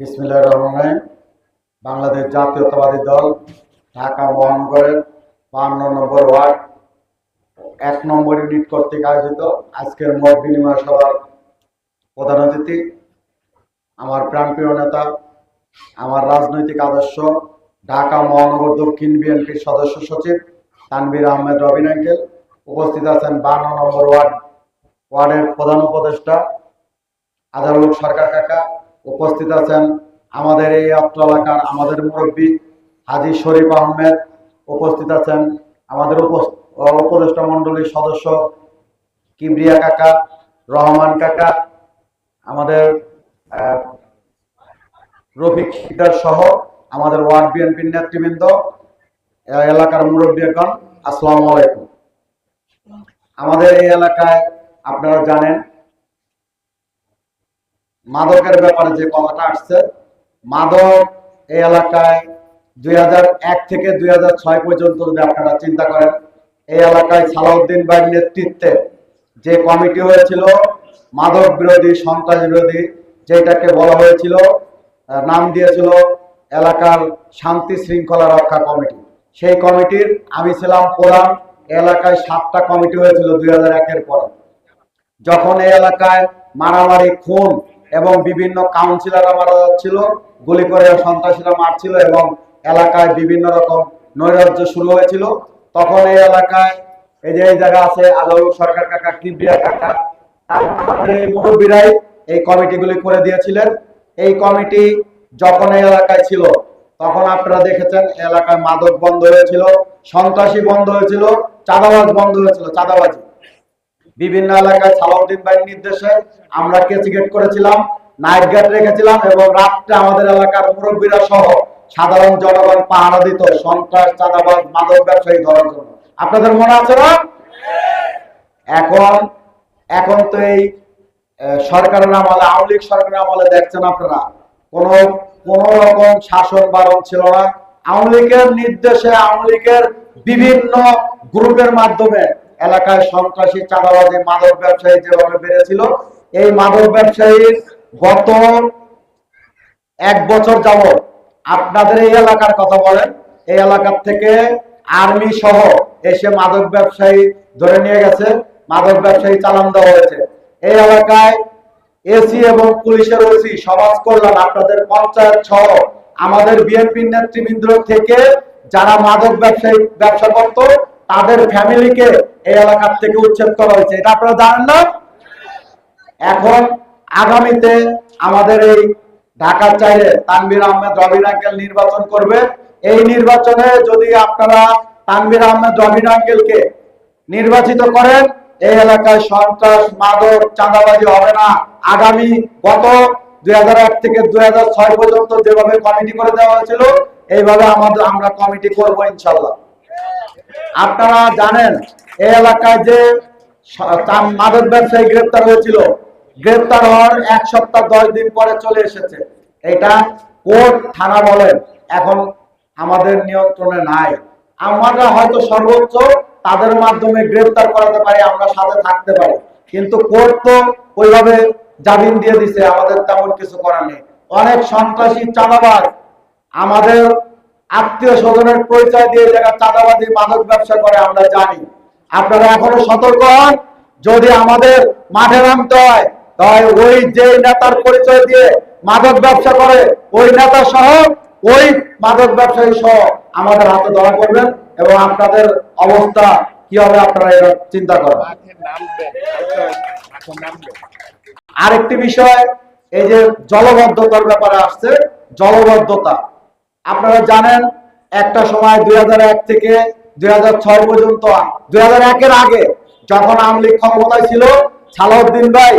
বিসমিল্লাহ রহমান বাংলাদেশ জাতীয়তাবাদী দল, ঢাকা মহানগরের বান্ন নম্বর ওয়ার্ড, এক নম্বর ইউনিট কর্তৃক আয়োজিত আজকের মত বিনিময় সভার প্রধান অতিথি, আমার প্রাণপ্রিয় নেতা, আমার রাজনৈতিক আদর্শ, ঢাকা মহানগর দক্ষিণ বিএনপির সদস্য সচিব তানভীর আহমেদ রবিন আঙ্কেল, উপস্থিত আছেন বান্ন নম্বর ওয়ার্ড, ওয়ার্ডের প্রধান উপদেষ্টা আজারুল সরকার কাকা উপস্থিত আছেন আমাদের এই অত্র এলাকার আমাদের মুরব্বী হাজি শরীফ আহমেদ, উপস্থিত আছেন আমাদের উপ- উপদেষ্টা মণ্ডলীর সদস্য কিবরিয়া কাকা, রহমান কাকা, আমাদের রফিক শিকদার সহ আমাদের ওয়ার্ড বিএনপির নেতৃবৃন্দ এলাকার মুরব্বীগণ, আসসালামু আলাইকুম। আমাদের এই এলাকায় আপনারা জানেন মাদকের ব্যাপারে যে কথাটা আসছে, মাদক এই এলাকায় দুই হাজার এক থেকে দুই পর্যন্ত যদি আপনারা চিন্তা করেন, এই এলাকায় সালাউদ্দিন ভাইয়ের নেতৃত্বে যে কমিটি হয়েছিল, মাদক বিরোধী, সন্ত্রাস বিরোধী, যেটাকে বলা হয়েছিল নাম দিয়েছিল এলাকার শান্তি শৃঙ্খলা রক্ষা কমিটি। সেই কমিটির আমি ছিলাম প্রধান এলাকায় সাতটা কমিটি হয়েছিল দুই হাজার একের পরে। যখন এই এলাকায় মারামারি, খুন এবং বিভিন্ন কাউন্সিলররা মারা যাচ্ছিল গুলি করে সন্ত্রাসীরা মারছিল এবং এলাকায় বিভিন্ন রকম নৈরাজ্য শুরু হয়েছিল। তখন এই এলাকায় এই যে এই জায়গা আছে আলাউল সরকার কাকা কিবরিয়া কাকা? মুরব্বীরাই এই কমিটিগুলি করে দিয়েছিলেন। এই কমিটি যখন এই এলাকায় ছিল, তখন আপনারা দেখেছেন এলাকায় মাদক বন্ধ হয়েছিল, সন্ত্রাসী বন্ধ হয়েছিল, চাঁদাবাজ বন্ধ হয়েছিল, চাঁদাবাজি। বিভিন্ন এলাকায় সালাউদ্দিন ভাইয়ের নির্দেশে আমরা কেচিগেট করেছিলাম, নাইট গার্ড রেখেছিলাম এবং রাত্রে আমাদের এলাকার মুরব্বীরা সহ সাধারণ জনগণ পাহারা দিত, সন্ত্রাস, চাঁদাবাজ, মাদক ব্যবসায়ী ধরার জন্য। আপনাদের মনে আছে না? এখন এখন তো এই সরকারের আমলে, আওয়ামী লীগ সরকারের আমলে দেখছেন আপনারা, কোন কোন রকম শাসন বারণ ছিল না। আওয়ামী লীগের নির্দেশে আওয়ামী লীগের বিভিন্ন গ্রুপের মাধ্যমে এলাকায় সন্ত্রাসী, চাঁদাবাজি, মাদক ব্যবসায়ী যেভাবে বেড়েছিল, এই মাদক ব্যবসায়ীর গত এক বছর যাবত আপনাদের এই এলাকার কথা বলেন, এই এলাকার থেকে আর্মি সহ এসে মাদক ব্যবসায়ী ধরে নিয়ে গেছে, মাদক ব্যবসায়ী চালান দেওয়া হয়েছে। এই এলাকায় এসি এবং পুলিশের ওসি সমাজ কল্যাণ, আপনাদের পঞ্চায়েত সহ আমাদের বিএনপি নেতৃবৃন্দ থেকে যারা মাদক ব্যবসায়ী ব্যবসা করত তাদের ফ্যামিলিকে এই এলাকার থেকে উচ্ছেদ করা হয়েছে। এটা আপনারা জানেন না? এখন আগামীতে আমাদের এই ঢাকার চাইলে তানভীর আহমেদ, রবিন আঙ্কেল নির্বাচন করবে। এই নির্বাচনে যদি আপনারা তানভীর আহমেদ, রবিন আঙ্কেলকে নির্বাচিত করেন, এই এলাকায় সন্ত্রাস, মাদক, চাঁদাবাজি হবে না। আগামী গত দুই হাজার আট থেকে দুই হাজার ছয় পর্যন্ত যেভাবে কমিটি করে দেওয়া হয়েছিল, এইভাবে আমাদের আমরা কমিটি করব ইনশাল্লাহ। আপনারা জানেন, এই এলাকায় যে মাদক ব্যবসায়ী গ্রেপ্তার হয়েছিল, গ্রেপ্তার হওয়ার এক সপ্তাহ দশ দিন পরে চলে এসেছে। এটা কোর্ট, থানা বলেন, এখন আমাদের নিয়ন্ত্রণে নাই। আমরা হয়তো সর্বোচ্চ তাদের মাধ্যমে গ্রেপ্তার করাতে পারি, আমরা সাথে থাকতে পারি। কিন্তু কোর্ট তো ওইভাবে জামিন দিয়ে দিছে, আমাদের তেমন কিছু করার নেই। অনেক সন্ত্রাসী চাঁদাবাজ আমাদের আত্মীয় স্বজনের পরিচয় দিয়ে যারা চাঁদাবাজি মাদক ব্যবসা করে আমরা জানি। আপনারা এখনও সতর্ক হন। যদি আমাদের মাঠে নামতে হয় তাই ওই যে নেতার পরিচয় দিয়ে মাদক ব্যবসা করে ওই নেতা সহ ওই মাদক ব্যবসায়ী সহ আমাদের হাতে ধরা করবেন এবং আপনাদের অবস্থা কি হবে আপনারা এটা চিন্তা করেন। নামবেন আরেকটি বিষয় এই যে জলবদ্ধতার ব্যাপারে আসছে জলবদ্ধতা। আপনারা জানেন, একটা সময় দুই হাজার এক থেকে দুই হাজার ছয় পর্যন্ত, দুই এর আগে যখন আওয়ামী লীগ ক্ষমতায় ছিল, সালাউদ্দিন ভাই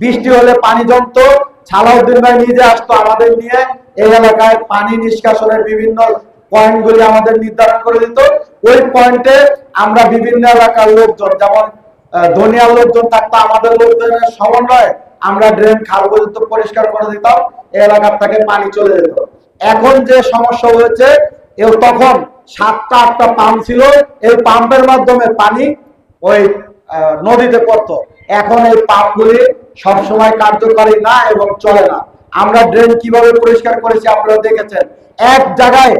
বৃষ্টি হলে পানি জমতো, সালাউদ্দিন ভাই নিজে আসতো আমাদের নিয়ে, এই এলাকায় পানি নিষ্কাশনের বিভিন্ন পয়েন্টগুলি আমাদের নির্ধারণ করে দিত। ওই পয়েন্টে আমরা বিভিন্ন এলাকার লোকজন, যেমন ধনিয়ার লোকজন থাকতো, আমাদের লোকজনের সমন্বয়ে আমরা ড্রেন খাল পর্যন্ত পরিষ্কার করে দিতাম এলাকার থেকে পানি চলে যেত। এখন যে সমস্যা হয়েছে এও তখন সাতটা, আটটা পাম্প ছিল। এই পাম্পের মাধ্যমে পানি ওই নদীতে পড়তো। এখন এই পাম্পগুলি সবসময় কার্যকরী না এবং চলে না। আমরা ড্রেন কীভাবে পরিষ্কার করেছি আপনারা দেখেছেন। এক জায়গায়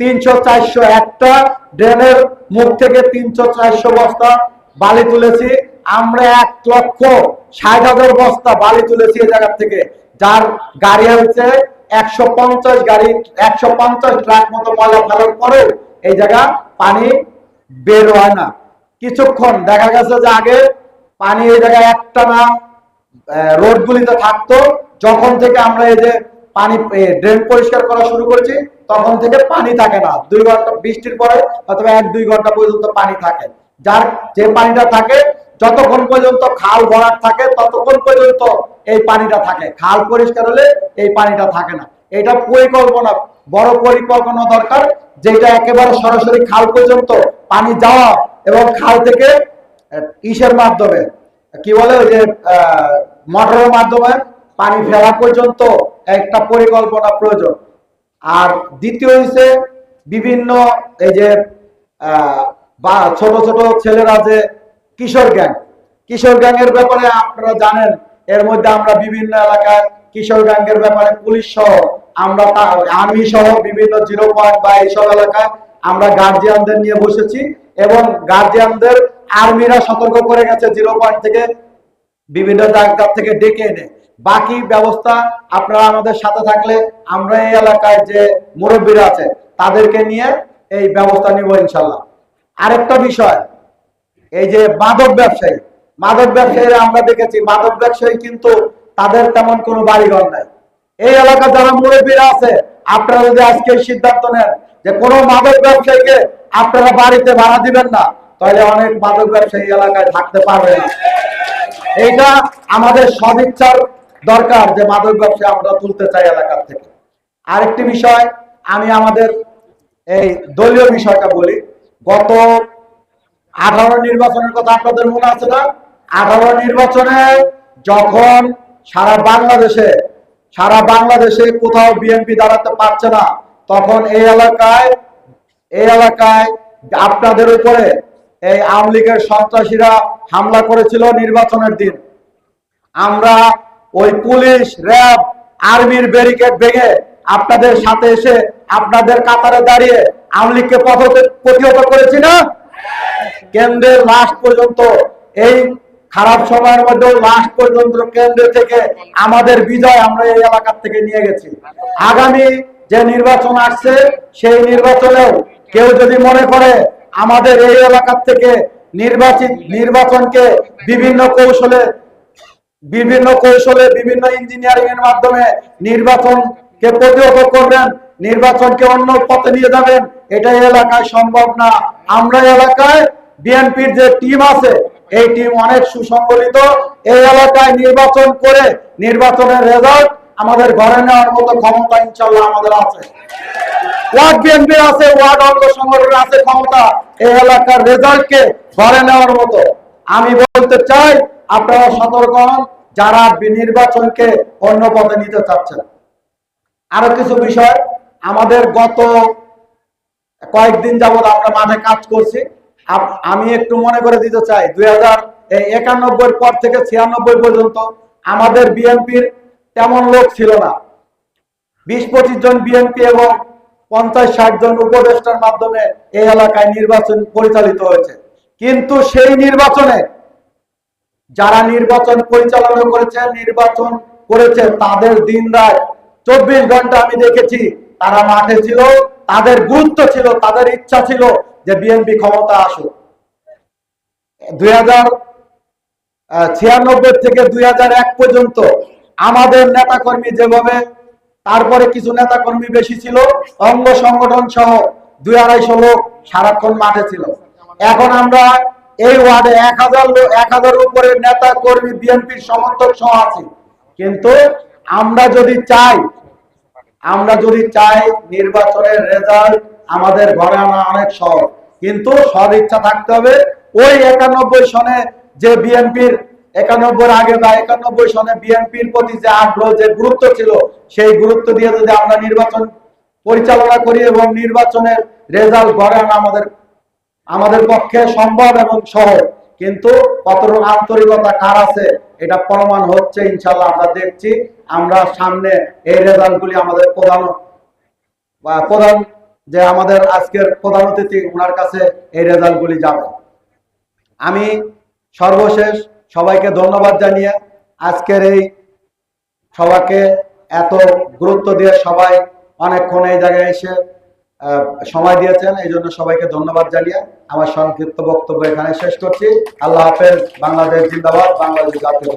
তিনশো, চারশো একটা ড্রেনের মুখ থেকে তিনশো, চারশো বস্তা বালি তুলেছি। আমরা এক লক্ষ ষাট হাজার বস্তা বালি তুলেছি এই জায়গা থেকে। যার গাড়ি হচ্ছে একশো পঞ্চাশ গাড়ি, একশো পঞ্চাশ ট্রাক মতো ময়লা ফেলার পরেও এই জায়গা পানি বের হয় না। কিছুক্ষণ দেখা গেছে যে আগে পানি এই জায়গায় একটা না রোড গুলিতে থাকতো। যখন থেকে আমরা এই যে পানি ড্রেন পরিষ্কার করা শুরু করেছি, তখন থেকে পানি থাকে না। দুই ঘণ্টা বৃষ্টির পরে অথবা এক দুই ঘণ্টা পর্যন্ত পানি থাকে। যার যে পানিটা থাকে, যতক্ষণ পর্যন্ত খাল ভরাট থাকে, ততক্ষণ পর্যন্ত এই পানিটা থাকে। খাল পরিষ্কার হলে এই পানিটা থাকে না। এটা পরিকল্পনা, বড় পরিকল্পনা দরকার, যেটা একেবারে সরাসরি খাল পর্যন্ত পানি যাওয়া এবং খাল থেকে ইসের মাধ্যমে? কি বলে ওই যে মোটরের মাধ্যমে পানি ফেলা পর্যন্ত একটা পরিকল্পনা প্রয়োজন। আর দ্বিতীয় হচ্ছে বিভিন্ন এই যে বা ছোট ছোট ছেলেরা যে কিশোর গ্যাং, কিশোর গ্যাংয়ের ব্যাপারে আপনারা জানেন, এর মধ্যে আমরা বিভিন্ন এলাকায় কিশোর গ্যাংয়ের ব্যাপারে পুলিশ সহ আমরা আর্মি সহ বিভিন্ন জিরো পয়েন্ট বা এইসব এলাকায় আমরা গার্জিয়ানদের নিয়ে বসেছি এবং গার্জিয়ানদের আর্মিরা সতর্ক করে গেছে জিরো পয়েন্ট থেকে বিভিন্ন জায়গা থেকে ডেকে এনে। বাকি ব্যবস্থা আপনারা আমাদের সাথে থাকলে আমরা এই এলাকায় যে মুরব্বীরা আছে, তাদেরকে নিয়ে এই ব্যবস্থা নিব ইনশাল্লাহ। আরেকটা বিষয়, এই যে মাদক ব্যবসায়ী, মাদক ব্যবসায়ীরা আমরা দেখেছি, মাদক ব্যবসায়ী কিন্তু তাদের তেমন কোনো বাড়িঘর নাই। এই এলাকা যারা মুরব্বীরা আছে, আপনারা যদি আজকে সিদ্ধান্ত নেন যে কোনো মাদক ব্যবসায়ীকে আপনারা বাড়িতে ভাড়া দিবেন না, তাহলে অনেক মাদক ব্যবসায়ী এলাকায় থাকতে পারবে না। এইটা আমাদের সদিচ্ছার দরকার যে মাদক ব্যবসা আমরা তুলতে চাই এলাকার থেকে। আরেকটি বিষয়, আমি আমাদের এই দলীয় বিষয়টা বলি। গত আঠারো নির্বাচনের কথা আপনাদের মনে আছে না? আঠারো নির্বাচনে যখন সারা বাংলাদেশে সারা বাংলাদেশে কোথাও বিএনপি দাঁড়াতে পারছে না, তখন এই এলাকায় এই এলাকায় আপনাদের উপরে এই আওয়ামী লীগের সন্ত্রাসীরা হামলা করেছিল নির্বাচনের দিন। আমরা ওই পুলিশ, র্যাব, আর্মির ব্যারিকেড ভেঙে আপনাদের সাথে এসে আপনাদের কাতারে দাঁড়িয়ে আওয়ামী লীগকে প্রতিহত করেছি না? কেন্দ্রের লাস্ট পর্যন্ত, এই খারাপ সময়ের মধ্যেও লাস্ট পর্যন্ত কেন্দ্র থেকে আমাদের বিজয় আমরা এই এলাকার থেকে নিয়ে গেছি। আগামী যে নির্বাচন আসছে, সেই নির্বাচনেও কেউ যদি মনে করে আমাদের এই এলাকার থেকে নির্বাচিত, নির্বাচনকে বিভিন্ন কৌশলে বিভিন্ন কৌশলে, বিভিন্ন ইঞ্জিনিয়ারিং এর মাধ্যমে নির্বাচনকে প্রতিহত করবেন? নির্বাচনকে অন্য পথে নিয়ে যাবেন? এটা এলাকায় সম্ভব না। আমরা এলাকায় বিএনপির যে টিম আছে, এই টিম অনেক সুসংগঠিত। এই এলাকায় নির্বাচন করে নির্বাচনের রেজাল্ট আমাদের ঘরে নেওয়ার মতো ক্ষমতা ইনশাল্লাহ আমাদের আছে। ওয়ার্ড বিএনপি আছে, ওয়ার্ড অঙ্গ সংগঠন আছে ক্ষমতা। এই এলাকার রেজাল্টকে ঘরে নেওয়ার মতো। আমি বলতে চাই, আপনারা সতর্ক হন, যারা নির্বাচনকে অন্য পথে নিতে চাচ্ছেন। আরও কিছু বিষয়। আমাদের গত কয়েকদিন যাবত আমরা মাঠে কাজ করছি। আমি একটু মনে করে দিতে চাই দুই হাজার একানব্বই পর থেকে ছিয়ানব্বই পর্যন্ত আমাদের বিএনপির তেমন লোক ছিল না। বিশ পঁচিশ জন বিএনপি এবং পঞ্চাশ ষাট জন উপদেষ্টার মাধ্যমে এই এলাকায় নির্বাচন পরিচালিত হয়েছে। কিন্তু সেই নির্বাচনে যারা নির্বাচন পরিচালনা করেছে, নির্বাচন করেছে তাদের দিন রাত চব্বিশ ঘণ্টা আমি দেখেছি তারা মাঠে ছিল, তাদের গুরুত্ব ছিল, তাদের ইচ্ছা ছিল যে বিএনপি ক্ষমতা আসুক। দুই হাজার ছিয়ানব্বই থেকে দুই হাজার এক পর্যন্ত আমাদের নেতাকর্মী যেভাবে, তারপরে কিছু নেতাকর্মী বেশি ছিল, অঙ্গ সংগঠন সহ দুই আড়াইশো লোক সারাক্ষণ মাঠে ছিল। এখন আমরা এই ওয়ার্ডে এক হাজার লোক এক হাজার উপরে নেতা কর্মী বিএনপির সমর্থক সহ আছি। কিন্তু আমরা যদি চাই, আমরা যদি চাই নির্বাচনের রেজাল্ট আমাদের ঘরে আনা অনেক সহজ। কিন্তু সদ ইচ্ছা থাকতে হবে, ওই একানব্বই সনে যে বিএনপির একানব্বই আগে বা একানব্বই সনে বিএনপির প্রতি যে আগ্রহ, যে গুরুত্ব ছিল, সেই গুরুত্ব দিয়ে যদি আমরা নির্বাচন পরিচালনা করি এবং নির্বাচনের রেজাল্ট ঘরে আনা আমাদের আমাদের পক্ষে সম্ভব এবং সহজ। কিন্তু কতটুকু আন্তরিকতা, কার আছে? এটা প্রমাণ হচ্ছে ইনশাল্লাহ আমরা দেখছি। আমরা সামনে এই রেজাল্টগুলি আমাদের প্রধান বা প্রধান যে আমাদের আজকের প্রধান অতিথি, ওনার কাছে এই রেজাল্টগুলি যাবে। আমি সর্বশেষ সবাইকে ধন্যবাদ জানিয়ে আজকের এই সবাইকে এত গুরুত্ব দিয়ে সবাই অনেকক্ষণ এই জায়গায় এসে সময় দিয়েছেন, এই জন্য সবাইকে ধন্যবাদ জানিয়ে আমার সংক্ষিপ্ত বক্তব্য এখানে শেষ করছি। আল্লাহ হাফেজ, বাংলাদেশ জিন্দাবাদ, বাংলাদেশ জাতীয়